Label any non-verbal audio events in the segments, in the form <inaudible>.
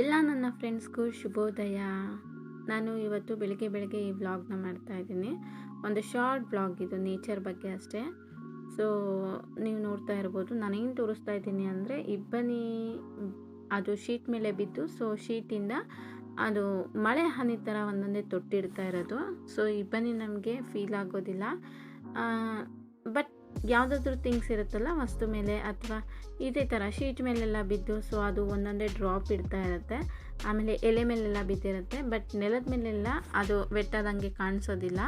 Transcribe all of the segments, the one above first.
ಎಲ್ಲ ನನ್ನ ಫ್ರೆಂಡ್ಸ್ಗೂ ಶುಭೋದಯ. ನಾನು ಇವತ್ತು ಬೆಳಗ್ಗೆ ಬೆಳಗ್ಗೆ ಈ ವ್ಲಾಗ್ನ ಮಾಡ್ತಾ ಇದ್ದೀನಿ. ಒಂದು ಶಾರ್ಟ್ ಬ್ಲಾಗ್ ಇದು ನೇಚರ್ ಬಗ್ಗೆ ಅಷ್ಟೇ. ಸೊ ನೀವು ನೋಡ್ತಾ ಇರ್ಬೋದು ನಾನೇನು ತೋರಿಸ್ತಾ ಇದ್ದೀನಿ ಅಂದರೆ, ಇಬ್ಬನಿ ಅದು ಶೀಟ್ ಮೇಲೆ ಬಿದ್ದು ಸೊ ಶೀಟಿಂದ ಅದು ಮಳೆ ಹನಿ ಥರ ಒಂದೊಂದೇ ತೊಟ್ಟಿಡ್ತಾ ಇರೋದು. ಸೊ ಇಬ್ಬನಿ ನಮಗೆ ಫೀಲ್ ಆಗೋದಿಲ್ಲ. ಬಟ್ ಯಾವುದಾದ್ರೂ ಥಿಂಗ್ಸ್ ಇರುತ್ತಲ್ಲ ವಸ್ತು ಮೇಲೆ ಅಥವಾ ಇದೇ ಥರ ಶೀಟ್ ಮೇಲೆಲ್ಲ ಬಿದ್ದು ಸೊ ಅದು ಒಂದೊಂದೇ ಡ್ರಾಪ್ ಇಡ್ತಾ ಇರುತ್ತೆ. ಆಮೇಲೆ ಎಲೆ ಮೇಲೆಲ್ಲ ಬಿದ್ದಿರುತ್ತೆ ಬಟ್ ನೆಲದ ಮೇಲೆಲ್ಲ ಅದು ವೆಟ್ಟಾದಂಗೆ ಕಾಣಿಸೋದಿಲ್ಲ.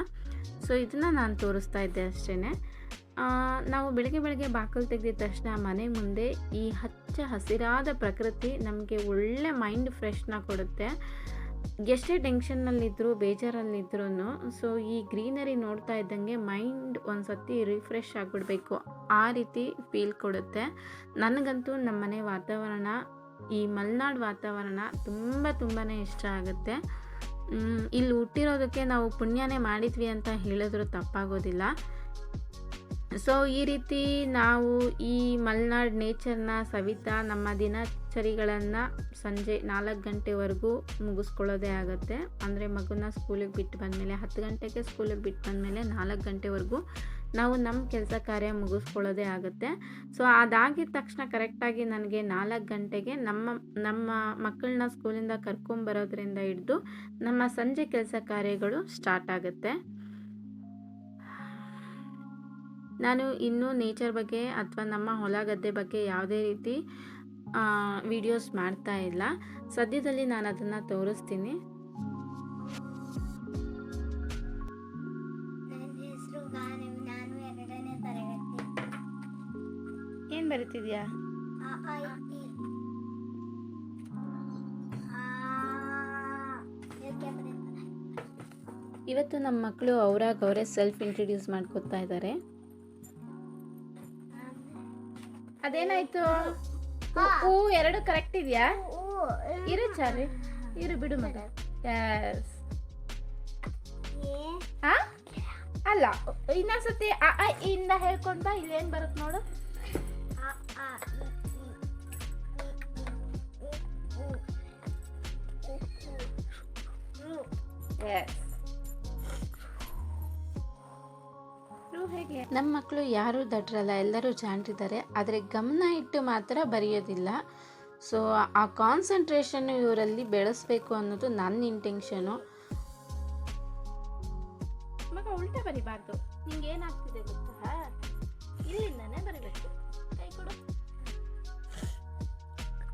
ಸೊ ಇದನ್ನು ನಾನು ತೋರಿಸ್ತಾ ಇದ್ದೆ ಅಷ್ಟೇ ನಾವು ಬೆಳಗ್ಗೆ ಬೆಳಗ್ಗೆ ಬಾಕಲು ತೆಗೆದಿದ ತಕ್ಷಣ ಮನೆ ಮುಂದೆ ಈ ಹಚ್ಚ ಹಸಿರಾದ ಪ್ರಕೃತಿ ನಮಗೆ ಒಳ್ಳೆ ಮೈಂಡ್ ಫ್ರೆಶ್ನ ಕೊಡುತ್ತೆ. ಎಷ್ಟೇ ಟೆನ್ಷನ್ನಲ್ಲಿದ್ದರೂ ಬೇಜಾರಲ್ಲಿದ್ರೂ ಸೊ ಈ ಗ್ರೀನರಿ ನೋಡ್ತಾ ಇದ್ದಂಗೆ ಮೈಂಡ್ ಒಂದು ಸತಿ ರಿಫ್ರೆಶ್ ಆಗಿಬಿಡ್ಬೇಕು. ಆ ರೀತಿ ಫೀಲ್ ಕೊಡುತ್ತೆ. ನನಗಂತೂ ನಮ್ಮ ಮನೆ ವಾತಾವರಣ, ಈ ಮಲೆನಾಡು ವಾತಾವರಣ ತುಂಬ ತುಂಬಾ ಇಷ್ಟ ಆಗುತ್ತೆ. ಇಲ್ಲಿ ಹುಟ್ಟಿರೋದಕ್ಕೆ ನಾವು ಪುಣ್ಯನೇ ಮಾಡಿದ್ವಿ ಅಂತ ಹೇಳಿದ್ರು ತಪ್ಪಾಗೋದಿಲ್ಲ. ಸೊ ಈ ರೀತಿ ನಾವು ಈ ಮಲೆನಾಡ್ ನೇಚರ್ನ ಸವಿತಾ ನಮ್ಮ ದಿನಚರಿಗಳನ್ನು ಸಂಜೆ ನಾಲ್ಕು ಗಂಟೆವರೆಗೂ ಮುಗಿಸ್ಕೊಳ್ಳೋದೇ ಆಗುತ್ತೆ. ಅಂದರೆ ಮಗುನ ಸ್ಕೂಲಿಗೆ ಬಿಟ್ಟು ಬಂದಮೇಲೆ ಹತ್ತು ಗಂಟೆಗೆ ಸ್ಕೂಲಿಗೆ ಬಿಟ್ಟು ಬಂದಮೇಲೆ ನಾಲ್ಕು ಗಂಟೆವರೆಗೂ ನಾವು ನಮ್ಮ ಕೆಲಸ ಕಾರ್ಯ ಮುಗಿಸ್ಕೊಳ್ಳೋದೇ ಆಗುತ್ತೆ. ಸೊ ಅದಾಗಿದ ತಕ್ಷಣ ಕರೆಕ್ಟಾಗಿ ನನಗೆ ನಾಲ್ಕು ಗಂಟೆಗೆ ನಮ್ಮ ನಮ್ಮ ಮಕ್ಕಳನ್ನ ಸ್ಕೂಲಿಂದ ಕರ್ಕೊಂಬರೋದ್ರಿಂದ ಹಿಡಿದು ನಮ್ಮ ಸಂಜೆ ಕೆಲಸ ಕಾರ್ಯಗಳು ಸ್ಟಾರ್ಟ್ ಆಗುತ್ತೆ. ನಾನು ಇನ್ನೂ ನೇಚರ್ ಬಗ್ಗೆ ಅಥವಾ ನಮ್ಮ ಹೊಲ ಗದ್ದೆ ಬಗ್ಗೆ ಯಾವುದೇ ರೀತಿ ವಿಡಿಯೋಸ್ ಮಾಡ್ತಾ ಇಲ್ಲ. ಸದ್ಯದಲ್ಲಿ ನಾನು ಅದನ್ನು ತೋರಿಸ್ತೀನಿ. ಏನು ಬರೀತಿದ್ಯಾ. ಇವತ್ತು ನಮ್ಮ ಮಕ್ಕಳು ಅವರಾಗ ಅವರೇ ಸೆಲ್ಫ್ ಇಂಟ್ರಡ್ಯೂಸ್ ಮಾಡ್ಕೊತಾ ಇದ್ದಾರೆ ಅದೇನಾಯ್ತು ಹೂ ಎರಡು ಕರೆಕ್ಟ್ ಇದೆಯಾ ಇರು ಚಾರಿ ಇರು ಬಿಡು ಮಗ ಎಸ್ ಅಲ್ಲ ಇನ್ನೊಂದ್ಸತಿ ಅ ಆ, ಇಂದ ಹೇಳ್ಕೊಂಡ್ ಇಲ್ಲೇನು ಬರುತ್ತೆ ನೋಡು ಅ, ಎಸ್ ನಮ್ಮ ಮಕ್ಕಳು ಯಾರೂ ದಡ್ರಲ್ಲ ಎಲ್ಲರೂ ಜಾಣ್ರಿದ್ದಾರೆ ಆದರೆ ಗಮನ ಇಟ್ಟು ಮಾತ್ರ ಬರೆಯೋದಿಲ್ಲ. ಸೊ ಆ ಕಾನ್ಸಂಟ್ರೇಷನ್ ಇವರಲ್ಲಿ ಬೆಳೆಸಬೇಕು ಅನ್ನೋದು ನನ್ನ ಇಂಟೆನ್ಷನು ಮಗ ಉಲ್ಟಾ ಬರಿಬಾರ್ದು. ನಿಂಗೆ ಏನಾಗ್ತಿದೆ ಗೊತ್ತಾ? ಇಲ್ಲಿಂದಾನೇ ಬರಿಬೇಕು. ಕೈ ಕೊಡು.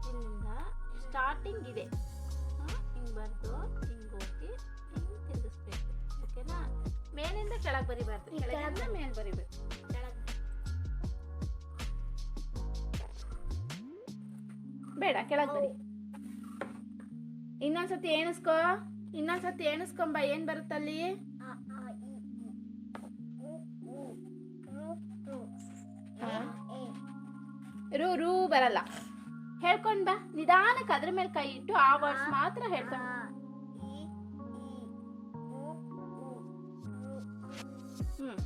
ಇಲ್ಲಿಂದ ಸ್ಟಾರ್ಟಿಂಗ್ ಇದೆ. ಬೇಡ ಕೆಳಗೆ ಬರಿ. ಇನ್ನೊಂದ್ಸತಿ ಎಣಿಸ್ಕೋ ಇನ್ನೊಂದ್ಸತಿ ಎಣಿಸ್ಕೊಂಬ ಏನ್ ಬರುತ್ತಲ್ಲಿ. ರು, ರು. ಬರಲ್ಲ. ಹೇಳ್ಕೊಂಡ್ ಬಾ. ನಿಧಾನಕ್ಕೆ ಅದ್ರ ಮೇಲೆ ಕೈ ಇಟ್ಟು ಆ ವರ್ಡ್ಸ್ ಮಾತ್ರ ಹೇಳ್ತಾ ಹೇಳ್ಕೊಂಡ್ ಹ್ಮ್.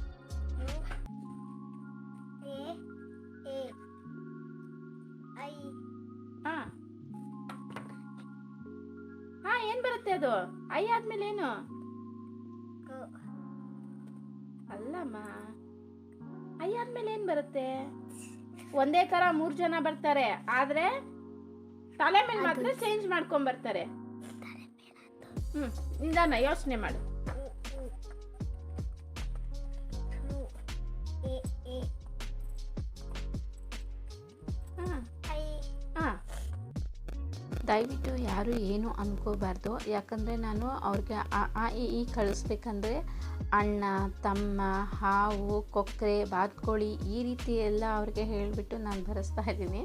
ಬರುತ್ತೆ ಅದು? ಐ ಆದ್ಮೇಲೆ ಏನು ಅಲ್ಲಮ್ಮ. ಐ ಆದ್ಮೇಲೆ ಏನ್ ಬರುತ್ತೆ? ಒಂದೇ ತರ ಮೂರ್ ಜನ ಬರ್ತಾರೆ. ಆದ್ರೆ ತಲೆ ಮೇಲೆ ಮಾತ್ರ ಚೇಂಜ್ ಮಾಡ್ಕೊಂಡ್ ಬರ್ತಾರೆ. ಹ್ಮ್ ನಿಧಾನ ಯೋಚನೆ ಮಾಡು. ದಯವಿಟ್ಟು ಯಾರು ಏನು ಅಂದ್ಕೋಬಾರ್ದು ಯಾಕಂದರೆ ನಾನು ಅವ್ರಿಗೆ ಆ ಈ ಕಳಿಸ್ಬೇಕಂದ್ರೆ ಅಣ್ಣ, ತಮ್ಮ, ಹಾವು ಕೊಕ್ಕರೆ ಬಾತ್ಕೋಳಿ ಈ ರೀತಿ ಎಲ್ಲ ಅವ್ರಿಗೆ ಹೇಳಿಬಿಟ್ಟು ನಾನು ಬರೆಸ್ತಾ ಇದ್ದೀನಿ.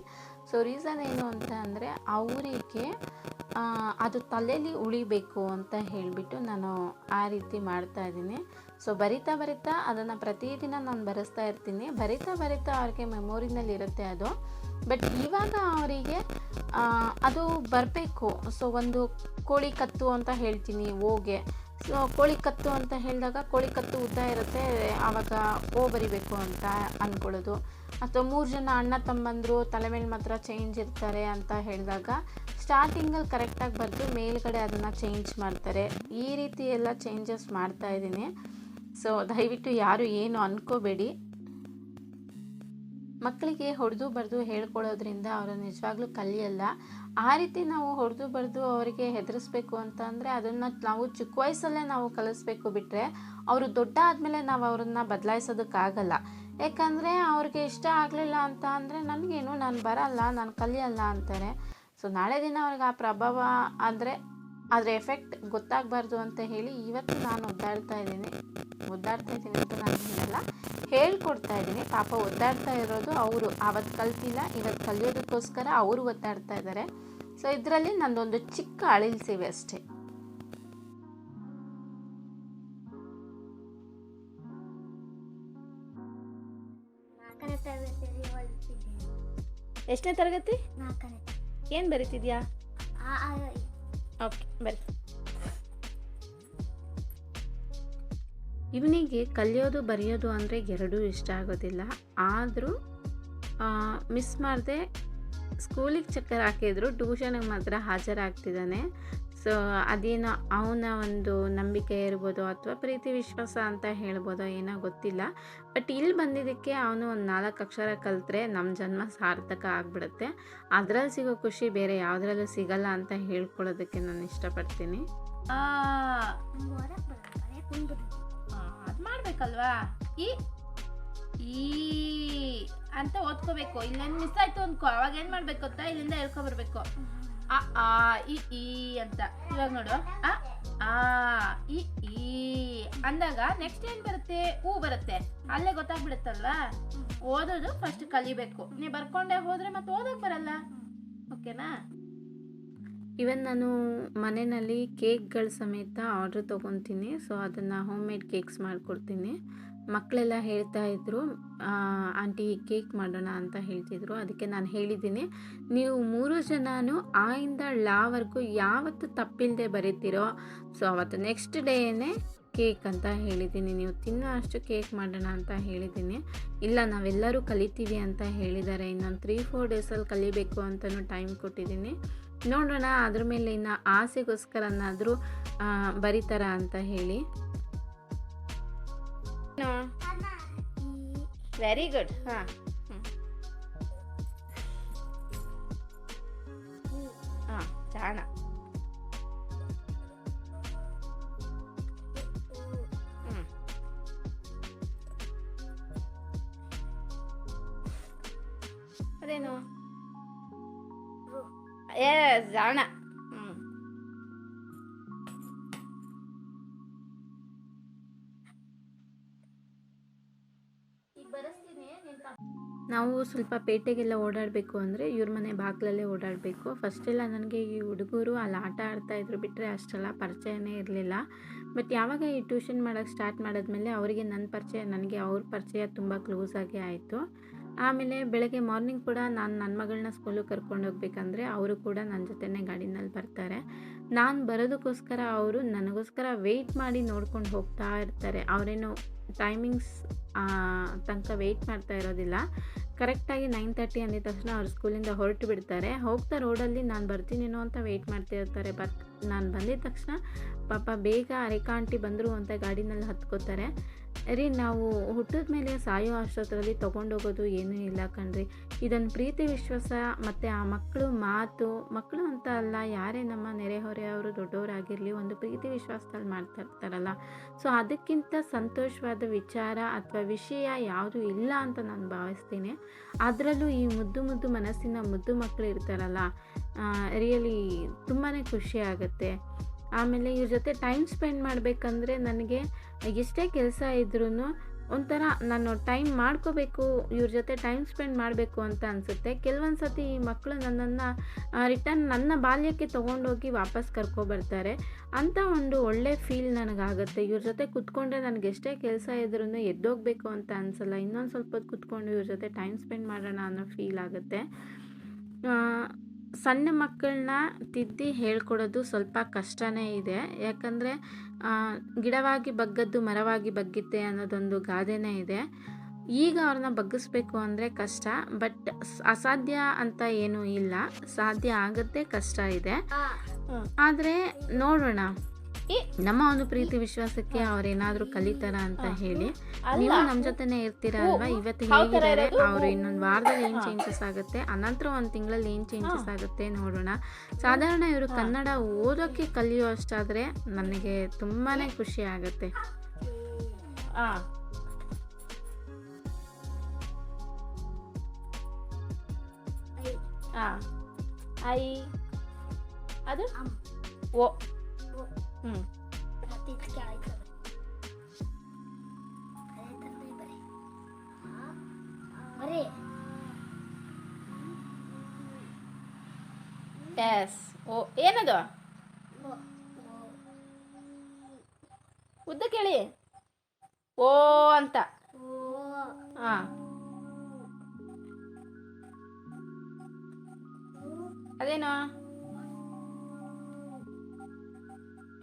ಸೊ ರೀಸನ್ ಏನು ಅಂತ ಅಂದರೆ ಅವರಿಗೆ ಅದು ತಲೆಯಲ್ಲಿ ಉಳಿಬೇಕು ಅಂತ ಹೇಳಿಬಿಟ್ಟು ನಾನು ಆ ರೀತಿ ಮಾಡ್ತಾ ಇದ್ದೀನಿ. ಸೊ ಬರಿತಾ ಬರಿತಾ ಅದನ್ನು ಪ್ರತಿದಿನ ನಾನು ಬರೆಸ್ತಾ ಇರ್ತೀನಿ. ಬರಿತಾ ಬರಿತಾ ಅವ್ರಿಗೆ ಮೆಮೊರಿನಲ್ಲಿ ಇರುತ್ತೆ ಅದು. ಬಟ್ ಇವಾಗ ಅವರಿಗೆ ಅದು ಬರಬೇಕು. ಸೊ ಒಂದು ಕೋಳಿ ಕತ್ತು ಅಂತ ಹೇಳ್ತೀನಿ ಓಗೆ ಸೊ ಕೋಳಿ ಕತ್ತು ಅಂತ ಹೇಳಿದಾಗ ಕೋಳಿ ಕತ್ತು ಉದ್ದ ಇರುತ್ತೆ. ಆವಾಗ ಓ ಬರಿಬೇಕು ಅಂತ ಅಂದ್ಕೊಳ್ಳೋದು ಅಥವಾ ಮೂರು ಜನ ಅಣ್ಣ ತಮ್ಮಂದರು ತಲೆ ಮೇಲೆ ಮಾತ್ರ ಚೇಂಜ್ ಇರ್ತಾರೆ ಅಂತ ಹೇಳಿದಾಗ ಸ್ಟಾರ್ಟಿಂಗಲ್ಲಿ ಕರೆಕ್ಟಾಗಿ ಬರೆದು ಮೇಲ್ಗಡೆ ಅದನ್ನು ಚೇಂಜ್ ಮಾಡ್ತಾರೆ. ಈ ರೀತಿ ಎಲ್ಲ ಚೇಂಜಸ್ ಮಾಡ್ತಾ ಇದ್ದೀನಿ. ಸೊ ದಯವಿಟ್ಟು ಯಾರು ಏನು ಅಂದ್ಕೋಬೇಡಿ ಮಕ್ಕಳಿಗೆ ಹೊಡೆದು ಬರೆದು ಹೇಳ್ಕೊಳ್ಳೋದ್ರಿಂದ ಅವರು ನಿಜವಾಗ್ಲೂ ಕಲಿಯಲ್ಲ. ಆ ರೀತಿ ನಾವು ಹೊಡೆದು ಬರೆದು ಅವರಿಗೆ ಹೆದರಿಸ್ಬೇಕು ಅಂತ ಅಂದರೆ ಅದನ್ನು ನಾವು ಚಿಕ್ಕ ವಯಸ್ಸಲ್ಲೇ ನಾವು ಕಲಿಸ್ಬೇಕು ಬಿಟ್ಟರೆ ಅವರು ದೊಡ್ಡ ಆದಮೇಲೆ ನಾವು ಅವ್ರನ್ನ ಬದಲಾಯಿಸೋದಕ್ಕಾಗಲ್ಲ. ಯಾಕಂದರೆ ಅವ್ರಿಗೆ ಇಷ್ಟ ಆಗಲಿಲ್ಲ ಅಂತ ಅಂದರೆ ನನಗೇನು, ನಾನು ಬರಲ್ಲ, ನಾನು ಕಲಿಯಲ್ಲ ಅಂತಾರೆ. ಸೊ ನಾಳೆ ದಿನ ಅವ್ರಿಗೆ ಆ ಪ್ರಭಾವ ಅಂದರೆ ಅದರ ಎಫೆಕ್ಟ್ ಗೊತ್ತಾಗಬಾರ್ದು ಅಂತ ಹೇಳಿ ಇವತ್ತು ನಾನು ಒದ್ದಾಡ್ತಾ ಇದ್ದೀನಿ. ಒದ್ದಾಡ್ತಾ ಇದ್ದೀನಿ ಅಂತ ನಾನು ಹೇಳಲ್ಲ. ಹೇಳ್ಕೊಡ್ತಾ ಇದ್ದೀನಿ. ಪಾಪ ಒದ್ದಾಡ್ತಾ ಇರೋದು ಅವರು. ಅವತ್ತು ಕಲ್ತಿಲ್ಲ ಇವತ್ತು ಕಲಿಯೋದಕ್ಕೋಸ್ಕರ ಅವರು ಒದ್ದಾಡ್ತಾ ಇದ್ದಾರೆ. ಸೊ ಇದರಲ್ಲಿ ನಂದೊಂದು ಚಿಕ್ಕ ಅಳಿಲ್ಸಿವೆ ಅಷ್ಟೇ. ಎಷ್ಟನೇ ತರಗತಿ? ನಾಲ್ಕನೇ. ಏನು ಬರೀತಿದ್ಯಾ? ಆ ಆ, ಇ. ಓಕೆ ಇವನಿಗೆ ಕಲಿಯೋದು, ಬರೆಯೋದು ಅಂದರೆ ಎರಡೂ ಇಷ್ಟ ಆಗೋದಿಲ್ಲ. ಆದರೂ ಮಿಸ್ ಮಾಡದೆ ಸ್ಕೂಲಿಗೆ ಚಕ್ಕರ್ ಹಾಕಿದ್ರು ಟ್ಯೂಷನಿಗೆ ಮಾತ್ರ ಹಾಜರಾಗ್ತಿದ್ದಾನೆ. ಸೊ ಅದೇನು ಅವನ ಒಂದು ನಂಬಿಕೆ ಇರ್ಬೋದು ಅಥವಾ ಪ್ರೀತಿ ವಿಶ್ವಾಸ ಅಂತ ಹೇಳ್ಬೋದೋ ಏನೋ ಗೊತ್ತಿಲ್ಲ. ಬಟ್ ಇಲ್ಲಿ ಬಂದಿದ್ದಕ್ಕೆ ಅವನು ಒಂದು ನಾಲ್ಕು ಅಕ್ಷರ ಕಲಿತ್ರೆ ನಮ್ಮ ಜನ್ಮ ಸಾರ್ಥಕ ಆಗಿಬಿಡುತ್ತೆ. ಅದರಲ್ಲಿ ಸಿಗೋ ಖುಷಿ ಬೇರೆ ಯಾವುದ್ರಲ್ಲೂ ಸಿಗಲ್ಲ ಅಂತ ಹೇಳ್ಕೊಳ್ಳೋದಕ್ಕೆ ನಾನು ಇಷ್ಟಪಡ್ತೀನಿ. ಅದು ಮಾಡಬೇಕಲ್ವಾ? ಈ ಈ ಅಂತ ಓದ್ಕೋಬೇಕು. ಇಲ್ಲೇನು ಮಿಸ್ ಆಯ್ತು ಅನ್ಕೋ. ಅವಾಗ ಏನು ಮಾಡ್ಬೇಕು ಅಂತ ಇಲ್ಲಿಂದ ಹೇಳ್ಕೊಬರ್ಬೇಕು ಆ ಆ, ಇ, ಈ ಅಂತ. ಇವಾಗ ನೋಡು. ಆ ಆ, ಇ, ಈ. ಅಂದಾಗ ನೆಕ್ಸ್ಟ್ ಏನು ಬರುತ್ತೆ? ಹೂ ಬರುತ್ತೆ. ಅಲ್ಲೇ ಗೊತ್ತಾಗ್ಬಿಡುತ್ತಲ್ವಾ? ಓದೋದು ಫಸ್ಟ್ ಕಲಿಬೇಕು. ನೀವು ಬರ್ಕೊಂಡೆ ಹೋದ್ರೆ ಮತ್ತೆ ಓದಕ್ ಬರಲ್ಲ. ಓಕೆನಾ? ಇವನ್ ನಾನು ಮನೆಯಲ್ಲಿ ಕೇಕ್ಗಳ ಸಮೇತ ಆರ್ಡ್ರ್ ತೊಗೊತೀನಿ. ಸೊ ಅದನ್ನು ಹೋಮ್ ಮೇಡ್ ಕೇಕ್ಸ್ ಮಾಡಿಕೊಡ್ತೀನಿ. ಮಕ್ಕಳೆಲ್ಲ ಹೇಳ್ತಾ ಇದ್ರು ಆಂಟಿ, ಕೇಕ್ ಮಾಡೋಣ ಅಂತ ಹೇಳ್ತಿದ್ರು. ಅದಕ್ಕೆ ನಾನು ಹೇಳಿದ್ದೀನಿ, ನೀವು ಮೂರು ಜನಾನು ಆ ಇಂದ ಲಾವರೆಗೂ ಯಾವತ್ತು ತಪ್ಪಿಲ್ಲದೆ ಬರೀತೀರೋ, ಸೊ ಅವತ್ತು ನೆಕ್ಸ್ಟ್ ಡೇನೇ ಕೇಕ್ ಅಂತ ಹೇಳಿದ್ದೀನಿ. ನೀವು ತಿನ್ನೋ ಅಷ್ಟು ಕೇಕ್ ಮಾಡೋಣ ಅಂತ ಹೇಳಿದ್ದೀನಿ. ಇಲ್ಲ, ನಾವೆಲ್ಲರೂ ಕಲಿತೀವಿ ಅಂತ ಹೇಳಿದ್ದಾರೆ. ಇನ್ನೊಂದು ತ್ರೀ ಫೋರ್ ಡೇಸಲ್ಲಿ ಕಲಿಬೇಕು ಅಂತಲೂ ಟೈಮ್ ಕೊಟ್ಟಿದ್ದೀನಿ. ನೋಡೋಣ, ಅದ್ರ ಮೇಲೆ ಇನ್ನು ಆಸೆಗೋಸ್ಕರನಾದರೂ ಬರೀತಾರ ಅಂತ ಹೇಳಿ. ಈ ವೆರಿ ಗುಡ್ ಹಾಂ ಈ ಹಾಂ ಜಾಣ ಹ್ಞೂ ಅದೇನು ರು. ಏ ಜಾಣ ನಾವು ಸ್ವಲ್ಪ ಪೇಟೆಗೆಲ್ಲ ಓಡಾಡಬೇಕು ಅಂದರೆ ಇವ್ರ ಮನೆ ಬಾಗಿಲಲ್ಲೇ ಓಡಾಡಬೇಕು. ಫಸ್ಟೆಲ್ಲ ನನಗೆ ಈ ಹುಡುಗರು ಅಲ್ಲಿ ಆಟ ಆಡ್ತಾ ಇದ್ರು ಬಿಟ್ಟರೆ ಅಷ್ಟೆಲ್ಲ ಪರಿಚಯನೇ ಇರಲಿಲ್ಲ. ಬಟ್ ಯಾವಾಗ ಈ ಟ್ಯೂಷನ್ ಮಾಡೋಕ್ಕೆ ಸ್ಟಾರ್ಟ್ ಮಾಡಿದ್ಮೇಲೆ ಅವರಿಗೆ ನನ್ನ ಪರಿಚಯ, ನನಗೆ ಅವ್ರ ಪರಿಚಯ ತುಂಬ ಕ್ಲೋಸ್ ಆಗಿ ಆಯಿತು. ಆಮೇಲೆ ಬೆಳಗ್ಗೆ ಮಾರ್ನಿಂಗ್ ಕೂಡ ನಾನು ನನ್ನ ಮಗಳನ್ನ ಸ್ಕೂಲಿಗೆ ಕರ್ಕೊಂಡು ಹೋಗ್ಬೇಕಂದ್ರೆ ಅವರು ಕೂಡ ನನ್ನ ಜೊತೆನೇ ಗಾಡಿನಲ್ಲಿ ಬರ್ತಾರೆ. ನಾನು ಬರೋದಕ್ಕೋಸ್ಕರ ಅವರು ನನಗೋಸ್ಕರ ವೆಯ್ಟ್ ಮಾಡಿ ನೋಡ್ಕೊಂಡು ಹೋಗ್ತಾ ಇರ್ತಾರೆ. ಅವರೇನು ಟೈಮಿಂಗ್ಸ್ ತನಕ ವೆಯ್ಟ್ ಮಾಡ್ತಾ ಇರೋದಿಲ್ಲ. ಕರೆಕ್ಟಾಗಿ ನೈನ್ ತರ್ಟಿ ಅಂದಿದ ತಕ್ಷಣ ಅವ್ರು ಸ್ಕೂಲಿಂದ ಹೊರಟು ಬಿಡ್ತಾರೆ. ಹೋಗ್ತಾ ರೋಡಲ್ಲಿ ನಾನು ಬರ್ತೀನೇನೋ ಅಂತ ವೆಯ್ಟ್ ಮಾಡ್ತಿರ್ತಾರೆ ಬಟ್ ನಾನು ಬಂದಿದ ತಕ್ಷಣ ಪಾಪ ಬೇಗ ಅರೆಕಾಂಟಿ ಬಂದರು ಅಂತ ಗಾಡಿನಲ್ಲಿ ಹತ್ಕೋತಾರೆ. ರೀ, ನಾವು ಹುಟ್ಟಿದ ಮೇಲೆ ಸಾಯೋ ಅಷ್ಟೊತ್ತರಲ್ಲಿ ತೊಗೊಂಡೋಗೋದು ಏನೂ ಇಲ್ಲ ಕಣ್ರಿ. ಇದನ್ನು ಪ್ರೀತಿ ವಿಶ್ವಾಸ ಮತ್ತು ಆ ಮಕ್ಕಳು ಮಾತು, ಮಕ್ಕಳು ಅಂತ ಅಲ್ಲ, ಯಾರೇ ನಮ್ಮ ನೆರೆಹೊರೆಯವರು ದೊಡ್ಡವರಾಗಿರಲಿ ಒಂದು ಪ್ರೀತಿ ವಿಶ್ವಾಸದಲ್ಲಿ ಮಾಡ್ತಾ ಇರ್ತಾರಲ್ಲ. ಸೊ ಅದಕ್ಕಿಂತ ಸಂತೋಷವಾದ ವಿಚಾರ ಅಥವಾ ವಿಷಯ ಯಾವುದು ಇಲ್ಲ ಅಂತ ನಾನು ಭಾವಿಸ್ತೀನಿ. ಅದರಲ್ಲೂ ಈ ಮುದ್ದು ಮುದ್ದು ಮನಸ್ಸಿನ ಮುದ್ದು ಮಕ್ಕಳು ಇರ್ತಾರಲ್ಲ ರಿಯಲಿ ತುಂಬಾ ಖುಷಿ ಆಗುತ್ತೆ. ಆಮೇಲೆ ಇವ್ರ ಜೊತೆ ಟೈಮ್ ಸ್ಪೆಂಡ್ ಮಾಡಬೇಕಂದ್ರೆ ನನಗೆ ಎಷ್ಟೇ ಕೆಲಸ ಇದ್ರೂ ಒಂಥರ ನಾನು ಟೈಮ್ ಮಾಡ್ಕೋಬೇಕು, ಇವ್ರ ಜೊತೆ ಟೈಮ್ ಸ್ಪೆಂಡ್ ಮಾಡಬೇಕು ಅಂತ ಅನಿಸುತ್ತೆ. ಕೆಲವೊಂದು ಸತಿ ಈ ಮಕ್ಕಳು ನನ್ನನ್ನು ರಿಟರ್ನ್ ನನ್ನ ಬಾಲ್ಯಕ್ಕೆ ತೊಗೊಂಡೋಗಿ ವಾಪಸ್ ಕರ್ಕೊಬರ್ತಾರೆ ಅಂತ ಒಂದು ಒಳ್ಳೆ ಫೀಲ್ ನನಗಾಗುತ್ತೆ. ಇವ್ರ ಜೊತೆ ಕುತ್ಕೊಂಡ್ರೆ ನನಗೆ ಎಷ್ಟೇ ಕೆಲಸ ಇದ್ರೂ ಎದ್ದೋಗಬೇಕು ಅಂತ ಅನಿಸಲ್ಲ. ಇನ್ನೊಂದು ಸ್ವಲ್ಪ ಹೊತ್ತು ಕುತ್ಕೊಂಡು ಇವ್ರ ಜೊತೆ ಟೈಮ್ ಸ್ಪೆಂಡ್ ಮಾಡೋಣ ಅನ್ನೋ ಫೀಲ್ ಆಗುತ್ತೆ. ಸಣ್ಣ ಮಕ್ಕಳನ್ನ ತಿದ್ದಿ ಹೇಳ್ಕೊಡೋದು ಸ್ವಲ್ಪ ಕಷ್ಟನೇ ಇದೆ. ಯಾಕಂದರೆ ಗಿಡವಾಗಿ ಬಗ್ಗದ್ದು ಮರವಾಗಿ ಬಗ್ಗಿದ್ದೆ ಅನ್ನೋದೊಂದು ಗಾದೆನೇ ಇದೆ. ಈಗ ಅವ್ರನ್ನ ಬಗ್ಗಿಸ್ಬೇಕು ಅಂದರೆ ಕಷ್ಟ ಬಟ್ ಅಸಾಧ್ಯ ಅಂತ ಏನೂ ಇಲ್ಲ. ಸಾಧ್ಯ ಆಗುತ್ತೆ ಕಷ್ಟ ಇದೆ. ಆದರೆ ನೋಡೋಣ. ನಮ್ಮ ಒಂದು ಪ್ರೀತಿ ವಿಶ್ವಾಸಕ್ಕೆ ಅವ್ರೇನಾದ್ರೂ ಕಲಿತಾರ ಅಂತ ಹೇಳಿ. ನೀವು ನಮ್ ಜೊತೆನೆ ಇರ್ತೀರಾ ಅಲ್ವಾ? ಇವತ್ತು ಹೇಗಿದ್ದಾರೆ? ಅವ್ರು ಇನ್ನೊಂದ್ ವಾರದಲ್ಲಿ ಏನ್ ಚೇಂಜಸ್ ಆಗುತ್ತೆ? ಅನಂತರ ಒಂದ್ ತಿಂಗಳಲ್ಲಿ ಏನ್ ಚೇಂಜಸ್ ಆಗುತ್ತೆ ನೋಡೋಣ. ಸಾಧಾರಣ ಇವರು ಕನ್ನಡ ಓದೋಕೆ ಕಲಿಯೋ ಅಷ್ಟಾದ್ರೆ ನನಗೆ ತುಂಬಾನೇ ಖುಷಿ ಆಗುತ್ತೆ. ಐ. ಅದು ಓ. ಹ್ಮ್ ಬರೀ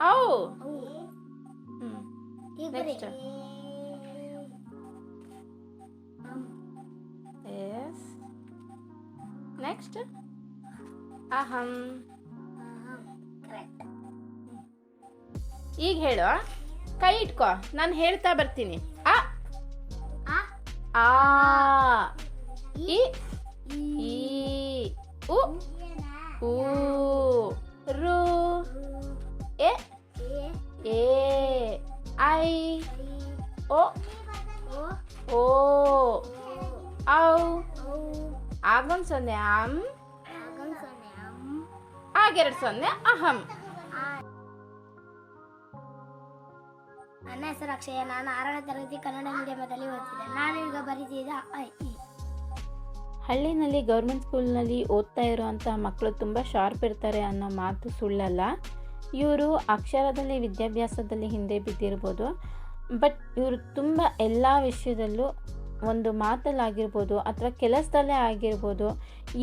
ಔ ಹ್ಮ್ ಈಗ ಬರೀ ನೆಕ್ಸ್ಟ್ ಎಸ್ ನೆಕ್ಸ್ಟ್ ಅಹಂ ಕರೆಕ್ಟ್ ಈಗ ಹೇಳು ಕೈ ಇಟ್ಕೋ. ನಾನು ಹೇಳ್ತಾ ಬರ್ತೀನಿ. ಅ ಆ. ಆ. ಇ ಈ. ಈ. ಉ. ಊ. ರು. ಎ. ಎ ಐ ಓ ಓ ಔ ಆಗೊಂದು ಸೊನ್ನೆ ಅಂ ಆಗೆರಡು ಸೊನ್ನೆ ಅಹಂ. ನನ್ನ ಹೆಸರು ಅಕ್ಷಯ ನಾನು ಆರನೇ ತರಗತಿ ಕನ್ನಡ ಮೀಡಿಯಮದಲ್ಲಿ ಓದ್ತಿದ್ದೆ. ನಾನು ಈಗ ಬರೀತಿದ್ದ ಐ ಇ. ಹಳ್ಳಿನಲ್ಲಿ ಗೌರ್ಮೆಂಟ್ ಸ್ಕೂಲ್ನಲ್ಲಿ ಓದ್ತಾ ಇರೋವಂಥ ಮಕ್ಕಳು ತುಂಬ ಶಾರ್ಪ್ ಇರ್ತಾರೆ ಅನ್ನೋ ಮಾತು ಸುಳ್ಳಲ್ಲ. ಇವರು ಅಕ್ಷರದಲ್ಲಿ, ವಿದ್ಯಾಭ್ಯಾಸದಲ್ಲಿ ಹಿಂದೆ ಬಿದ್ದಿರ್ಬೋದು. ಬಟ್ ಇವರು ತುಂಬ ಎಲ್ಲ ವಿಷಯದಲ್ಲೂ ಒಂದು ಮಾತಲ್ಲಾಗಿರ್ಬೋದು, ಅಥವಾ ಕೆಲಸದಲ್ಲೇ ಆಗಿರ್ಬೋದು,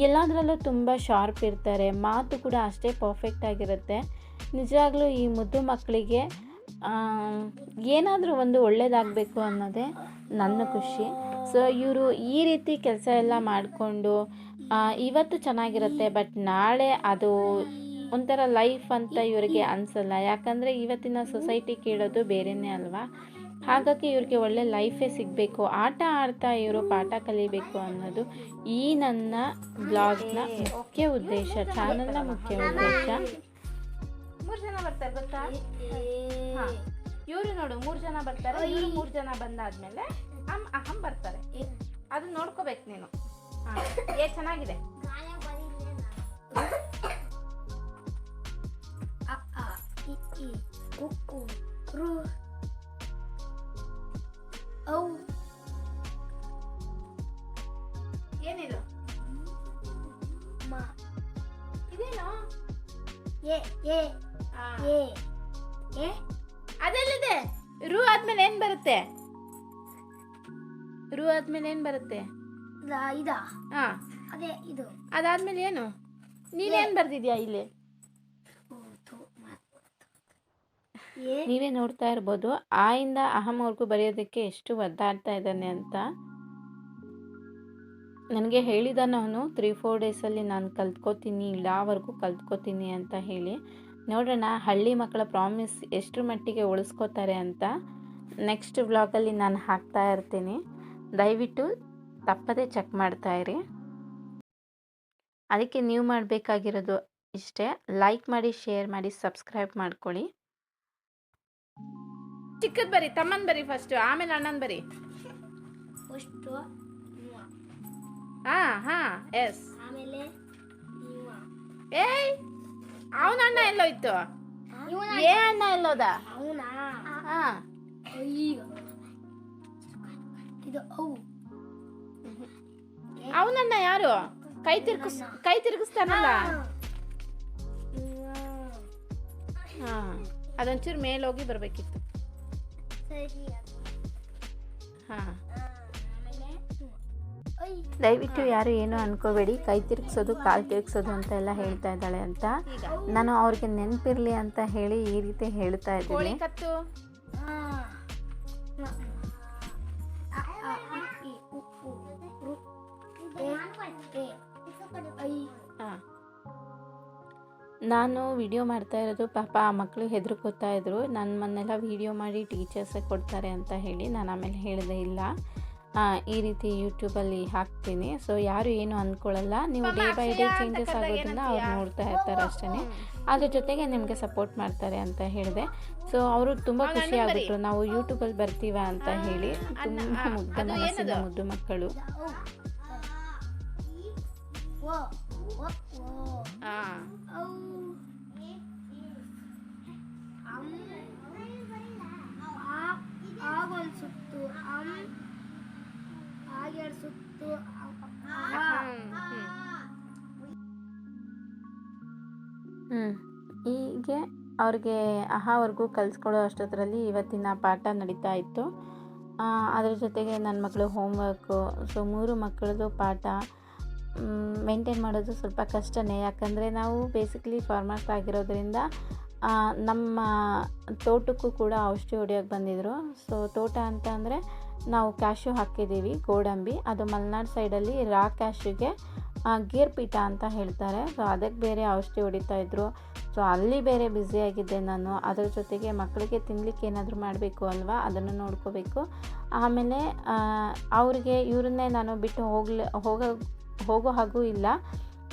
ಎಲ್ಲದರಲ್ಲೂ ತುಂಬ ಶಾರ್ಪ್ ಇರ್ತಾರೆ. ಮಾತು ಕೂಡ ಅಷ್ಟೇ ಪರ್ಫೆಕ್ಟ್ ಆಗಿರುತ್ತೆ. ನಿಜವಾಗ್ಲೂ ಈ ಮುದ್ದು ಮಕ್ಕಳಿಗೆ ಏನಾದರೂ ಒಂದು ಒಳ್ಳೆಯದಾಗಬೇಕು ಅನ್ನೋದೇ ನನ್ನ ಖುಷಿ. ಸೊ ಇವರು ಈ ರೀತಿ ಕೆಲಸ ಎಲ್ಲ ಮಾಡಿಕೊಂಡು ಇವತ್ತು ಚೆನ್ನಾಗಿರುತ್ತೆ, ಬಟ್ ನಾಳೆ ಅದು ಒಂಥರ ಲೈಫ್ ಅಂತ ಇವರಿಗೆ ಅನಿಸಲ್ಲ. ಯಾಕಂದರೆ ಇವತ್ತಿನ ಸೊಸೈಟಿ ಕೇಳೋದು ಬೇರೆಯೇ ಅಲ್ವಾ? ಹಾಗಾಗಿ ಇವ್ರಿಗೆ ಒಳ್ಳೆ ಲೈಫೇ ಸಿಗಬೇಕು. ಆಟ ಆಡ್ತಾ ಇವರು ಪಾಠ ಕಲಿಬೇಕು ಅನ್ನೋದು ಈ ನನ್ನ ಬ್ಲಾಗ್ನ ಮುಖ್ಯ ಉದ್ದೇಶ ಚಾನಲ್ನ ಮುಖ್ಯ ಉದ್ದೇಶ. ಮೂರು ಜನ ಬರ್ತಾರೆ ಗೊತ್ತಾ? ಹಾ. ಇವರು ನೋಡು ಮೂರು ಜನ ಬರ್ತಾರೆ ಇವರು ಮೂರು ಜನ ಬಂದಾದ್ಮೇಲೆ ಅಮ್ಮ ಅಹಂ ಬರ್ತಾರೆ. ಅದನ್ನ ನೋಡ್ಕೋಬೇಕು ನೀನು. ಹಾ. ಏ ಚೆನ್ನಾಗಿದೆ. <laughs> ಉ ಉ ರು ಔ ಏನಿದು ಮ ಇದೇನು ಎ ಎ ಆ, ಎ ಎ ಅದೆಲ್ಲಿದೆ ರು ಆದ್ಮೇಲೆ ಏನು ಬರುತ್ತೆ? ರು ಆದ್ಮೇಲೆ ಏನು ಬರುತ್ತೆ? ಇದ? ಹಾ. ಅದೇ ಇದು. ಅದಾದ್ಮೇಲೆ ಏನು? ನೀನೇನ್ ಬರ್ದಿದ್ಯಾ ಇಲ್ಲಿ ಓ, ಥು, ಮತ್ತ್. ಎ ನೀವೇ ನೋಡ್ತಾ ಇರ್ಬೋದು. ಆ ಇಂದ ಅವ್ರಿಗೂ ಬರೆಯೋದಕ್ಕೆ ಎಷ್ಟು ಒದ್ದಾಡ್ತಾ ಇದ್ದಾನೆ ಅಂತ. ನನಗೆ ಹೇಳಿದಾನವನು ತ್ರೀ ಫೋರ್ ಡೇಸಲ್ಲಿ ನಾನು ಕಲ್ತ್ಕೋತೀನಿ ಇಲ್ಲಾವರೆಗೂ ಕಲ್ತ್ಕೋತೀನಿ ಅಂತ ಹೇಳಿ. ನೋಡೋಣ, ಹಳ್ಳಿ ಮಕ್ಕಳ ಪ್ರಾಮಿಸ್ ಎಷ್ಟರ ಮಟ್ಟಿಗೆ ಉಳಿಸ್ಕೋತಾರೆ ಅಂತ. ನೆಕ್ಸ್ಟ್ ವ್ಲಾಗಲ್ಲಿ ನಾನು ಹಾಕ್ತಾ ಇರ್ತೀನಿ. ದಯವಿಟ್ಟು ತಪ್ಪದೇ ಚೆಕ್ ಮಾಡ್ತಾ ಇರಿ. ಅದಕ್ಕೆ ನೀವು ಮಾಡಬೇಕಾಗಿರೋದು ಇಷ್ಟೇ. ಲೈಕ್ ಮಾಡಿ ಶೇರ್ ಮಾಡಿ ಸಬ್ಸ್ಕ್ರೈಬ್ ಮಾಡ್ಕೊಳ್ಳಿ. ಚಿಕ್ಕದ್ ಬರಿ ತಮ್ಮನ್ ಬರಿ ಫಸ್ಟ್ ಆಮೇಲೆ ಅಣ್ಣನ್ ಬರಿ. ಫಸ್ಟ್ ಹಾ ಹಾ ಎಸ್ ಆಮೇಲೆ ಏಯ್ ಅವನ ಅಣ್ಣ ಎಲ್ಲೋಯ್ತು? ಇತ್ತು ಏ ಅಣ್ಣ ಎಲ್ಲೋದ? ಅವನಾ? ಹಾ. ಇದು ಅವು. ಯಾರು? ಕೈ ತಿರ್ಗಿಸ್ ಕೈ ತಿರ್ಗಿಸ್ತಾನಲ್ಲ? ಹಾ. ಅದೊಂಚೂರು ಮೇಲೋಗಿ ಬರ್ಬೇಕಿತ್ತು. ಹಾ ಆಮೇಲೆ. ದಯವಿಟ್ಟು ಯಾರು ಏನು ಅನ್ಕೋಬೇಡಿ ಕೈ ತಿರುಗಿಸೋದು ಕಾಲು ತಿರುಗಿಸೋದು ಅಂತ ಎಲ್ಲ ಹೇಳ್ತಾ ಇದ್ದಾಳೆ ಅಂತ ನಾನು ಅವ್ರಿಗೆ ನೆನಪಿರಲಿ ಅಂತ ಹೇಳಿ ಈ ರೀತಿ ಹೇಳ್ತಾ ಕೋಳಿ ಇದ್ದೀನಿ ಕತ್ತು ಆ. ಅ, ಆ, ಇ, ಈ, ಉ, ಊ, ಋ, ಎ, ಎ, ನಾನು ವಿಡಿಯೋ ಮಾಡ್ತಾ ಇರೋದು ಪಾಪ ಆ ಮಕ್ಕಳು ಹೆದರ್ಕೋತಾ ಇದ್ರು. ನನ್ನ ಮನೆಲ್ಲ ವಿಡಿಯೋ ಮಾಡಿ ಟೀಚರ್ಸೇ ಕೊಡ್ತಾರೆ ಅಂತ ಹೇಳಿ ನಾನು ಆಮೇಲೆ ಹೇಳಿದೆ ಇಲ್ಲ. ಈ ರೀತಿ ಯೂಟ್ಯೂಬಲ್ಲಿ ಹಾಕ್ತೀನಿ. ಸೊ ಯಾರು ಏನು ಅಂದ್ಕೊಳ್ಳಲ್ಲ ನೀವು ಡೇ ಬೈ ಡೇ ಚೇಂಜಸ್ ಆಗೋದನ್ನ ಅವ್ರು? ನೋಡ್ತಾ ಇರ್ತಾರೆ ಅಷ್ಟೇ ಅದ್ರ ಜೊತೆಗೆ ನಿಮಗೆ ಸಪೋರ್ಟ್ ಮಾಡ್ತಾರೆ ಅಂತ ಹೇಳಿದೆ. ಸೊ ಅವರು ತುಂಬ ಖುಷಿ ಆಗ್ಬಿಟ್ರು. ನಾವು ಯೂಟ್ಯೂಬಲ್ಲಿ ಬರ್ತೀವ ಅಂತ ಹೇಳಿ. ತುಂಬ ಮುದ್ದ ಮುಗ್ಧ ಮನಸ್ಸಿನ ಮುದ್ದು ಮಕ್ಕಳು. ಹೀಗೆ ಅವ್ರಿಗೆ ಅಹಾವರೆಗೂ ಕಲಿಸ್ಕೊಡೋ ಅಷ್ಟೊತ್ತರಲ್ಲಿ ಇವತ್ತಿನ ಪಾಠ ನಡೀತಾ ಇತ್ತು. ಅದ್ರ ಜೊತೆಗೆ ನನ್ನ ಮಕ್ಕಳು ಹೋಮ್ವರ್ಕು ಸೊ ಮೂರು ಮಕ್ಕಳದು ಪಾಠ ಮೇಂಟೈನ್ ಮಾಡೋದು ಸ್ವಲ್ಪ ಕಷ್ಟನೇ. ಯಾಕಂದರೆ ನಾವು ಬೇಸಿಕ್ಲಿ ಫಾರ್ಮರ್ಸ್ ಆಗಿರೋದ್ರಿಂದ ನಮ್ಮ ತೋಟಕ್ಕೂ ಕೂಡ ಔಷಧಿ ಹೊಡಿಯೋಕ್ಕೆ ಬಂದಿದ್ದರು ಸೊ ತೋಟ ಅಂತ ಅಂದರೆ ನಾವು ಕ್ಯಾಶು ಹಾಕಿದ್ದೀವಿ, ಗೋಡಂಬಿ. ಅದು ಮಲೆನಾಡು ಸೈಡಲ್ಲಿ ರಾ ಕ್ಯಾಶುಗೆ ಗೀರ್ ಪೀಠ ಅಂತ ಹೇಳ್ತಾರೆ. ಸೊ ಅದಕ್ಕೆ ಬೇರೆ ಔಷಧಿ ಹೊಡಿತಾ ಇದ್ರು. ಸೊ ಅಲ್ಲಿ ಬೇರೆ ಬ್ಯುಸಿಯಾಗಿದ್ದೆ ನಾನು. ಅದರ ಜೊತೆಗೆ ಮಕ್ಕಳಿಗೆ ತಿನ್ನಲಿಕ್ಕೆ ಏನಾದರೂ ಮಾಡಬೇಕು ಅಲ್ವಾ? ಅದನ್ನು ನೋಡ್ಕೋಬೇಕು. ಆಮೇಲೆ ಅವ್ರಿಗೆ ಇವ್ರನ್ನೇ ನಾನು ಬಿಟ್ಟು ಹೋಗ್ಲಿ ಹೋಗೋ ಹೋಗೋ ಹಾಗೂ ಇಲ್ಲ.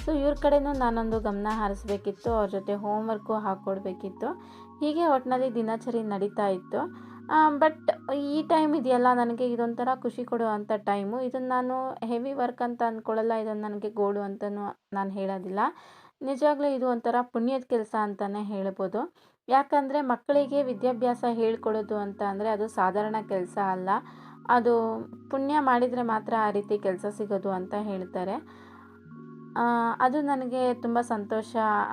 ಸೊ ಇವ್ರ ಕಡೆನೂ ನಾನೊಂದು ಗಮನ ಹರಿಸ್ಬೇಕಿತ್ತು. ಅವ್ರ ಜೊತೆ ಹೋಮ್ವರ್ಕು ಹಾಕ್ಕೊಡ್ಬೇಕಿತ್ತು ಹೀಗೆ ಒಟ್ಟಿನಲ್ಲಿ ದಿನಚರಿ ನಡೀತಾ ಇತ್ತು. ಬಟ್ ಈ ಟೈಮ್ ಇದೆಯಲ್ಲ, ನನಗೆ ಇದೊಂಥರ ಖುಷಿ ಕೊಡುವಂಥ ಟೈಮು ಇದನ್ನು ನಾನು ಹೆವಿ ವರ್ಕ್ ಅಂತ ಅಂದ್ಕೊಳ್ಳಲ್ಲ ಇದನ್ನು ನನಗೆ ಗೋಡು ಅಂತಲೂ ನಾನು ಹೇಳೋದಿಲ್ಲ. ನಿಜವಾಗ್ಲೂ ಇದು ಒಂಥರ ಪುಣ್ಯದ ಕೆಲಸ ಅಂತಲೇ ಹೇಳ್ಬೋದು. ಯಾಕಂದರೆ ಮಕ್ಕಳಿಗೆ ವಿದ್ಯಾಭ್ಯಾಸ ಹೇಳ್ಕೊಡೋದು ಅಂತ ಅಂದರೆ ಅದು ಸಾಧಾರಣ ಕೆಲಸ ಅಲ್ಲ. ಅದು ಪುಣ್ಯ ಮಾಡಿದರೆ ಮಾತ್ರ ಆ ರೀತಿ ಕೆಲಸ ಸಿಗೋದು ಅಂತ ಹೇಳ್ತಾರೆ. ಅದು ನನಗೆ ತುಂಬ ಸಂತೋಷ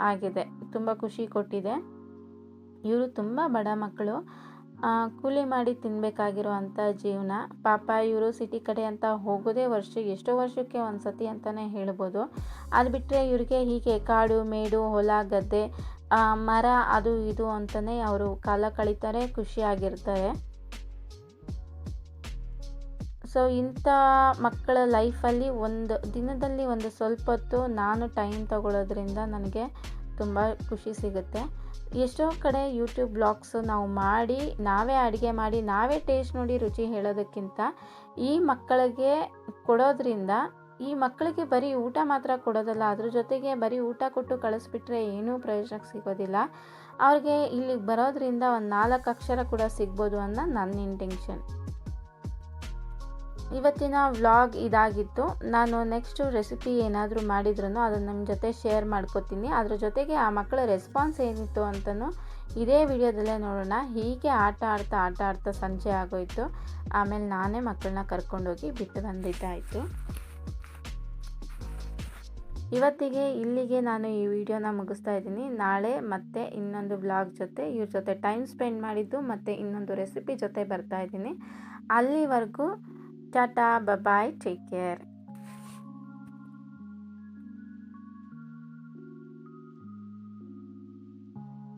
ಆಗಿದೆ, ತುಂಬ ಖುಷಿ ಕೊಟ್ಟಿದೆ. ಇವರು ತುಂಬ ಬಡ ಮಕ್ಕಳು. ಕೂಲಿ ಮಾಡಿ ತಿನ್ನಬೇಕಾಗಿರುವಂಥ ಜೀವನ, ಪಾಪ ಇವರು ಸಿಟಿ ಕಡೆ ಅಂತ ಹೋಗೋದೇ ವರ್ಷ, ಎಷ್ಟೋ ವರ್ಷಕ್ಕೆ ಒಂದು ಸತಿ ಅಂತಲೇ ಹೇಳ್ಬೋದು. ಅದು ಬಿಟ್ಟರೆ ಇವರಿಗೆ ಹೀಗೆ ಕಾಡು, ಮೇಡು, ಹೊಲ, ಗದ್ದೆ ಮರ, ಅದು, ಇದು ಅಂತಲೇ ಅವರು ಕಾಲ ಕಳೀತಾರೆ ಖುಷಿಯಾಗಿರ್ತಾರೆ ಸೊ ಇಂಥ ಮಕ್ಕಳ ಲೈಫಲ್ಲಿ ಒಂದು, ದಿನದಲ್ಲಿ ಒಂದು ಸ್ವಲ್ಪ ಹೊತ್ತು ನಾನು ಟೈಮ್ ತಗೊಳ್ಳೋದ್ರಿಂದ ನನಗೆ ತುಂಬ ಖುಷಿ ಸಿಗುತ್ತೆ. ಎಷ್ಟೋ ಕಡೆ ಯೂಟ್ಯೂಬ್ ಬ್ಲಾಗ್ಸು ನಾವು ಮಾಡಿ, ನಾವೇ ಅಡುಗೆ ಮಾಡಿ, ನಾವೇ ಟೇಸ್ಟ್ ನೋಡಿ ರುಚಿ ಹೇಳೋದಕ್ಕಿಂತ ಈ ಮಕ್ಕಳಿಗೆ ಕೊಡೋದ್ರಿಂದ, ಈ ಮಕ್ಕಳಿಗೆ ಬರೀ ಊಟ ಮಾತ್ರ ಕೊಡೋದಲ್ಲ, ಅದ್ರ ಜೊತೆಗೆ ಬರೀ ಊಟ ಕೊಟ್ಟು ಕಳಿಸ್ಬಿಟ್ರೆ ಏನೂ ಪ್ರಯೋಜನಕ್ಕೆ ಸಿಗೋದಿಲ್ಲ. ಅವ್ರಿಗೆ ಇಲ್ಲಿಗೆ ಬರೋದ್ರಿಂದ ಒಂದು ನಾಲ್ಕು ಅಕ್ಷರ ಕೂಡ ಸಿಗ್ಬೋದು ಅನ್ನೋ ನನ್ನ ಇಂಟೆನ್ಷನ್ ಇವತ್ತಿನ ವ್ಲಾಗ್ ಇದಾಗಿತ್ತು. ನಾನು ನೆಕ್ಸ್ಟು ರೆಸಿಪಿ ಏನಾದರೂ ಮಾಡಿದ್ರು ಅದನ್ನು ನಿಮ್ಮ ಜೊತೆ ಶೇರ್ ಮಾಡ್ಕೋತೀನಿ. ಅದ್ರ ಜೊತೆಗೆ ಆ ಮಕ್ಕಳ ರೆಸ್ಪಾನ್ಸ್ ಏನಿತ್ತು ಅಂತಲೂ ಇದೇ ವಿಡಿಯೋದಲ್ಲೇ ನೋಡೋಣ. ಹೀಗೆ ಆಟ ಆಡ್ತಾ ಆಟ ಆಡ್ತಾ ಸಂಜೆ ಆಗೋಯ್ತು. ಆಮೇಲೆ ನಾನೇ ಮಕ್ಕಳನ್ನ ಕರ್ಕೊಂಡೋಗಿ ಬಿಟ್ಟು ಬಂದಿದ್ದಾಯಿತು. ಇವತ್ತಿಗೆ ಇಲ್ಲಿಗೆ ನಾನು ಈ ವಿಡಿಯೋನ ಮುಗಿಸ್ತಾ ಇದ್ದೀನಿ. ನಾಳೆ ಮತ್ತೆ ಇನ್ನೊಂದು ಬ್ಲಾಗ್ ಜೊತೆ, ಇವ್ರ ಜೊತೆ ಟೈಮ್ ಸ್ಪೆಂಡ್ ಮಾಡಿದ್ದು ಮತ್ತು ಇನ್ನೊಂದು ರೆಸಿಪಿ ಜೊತೆ ಬರ್ತಾ ಇದ್ದೀನಿ. ಅಲ್ಲಿವರೆಗೂ Tata, bye bye, take care.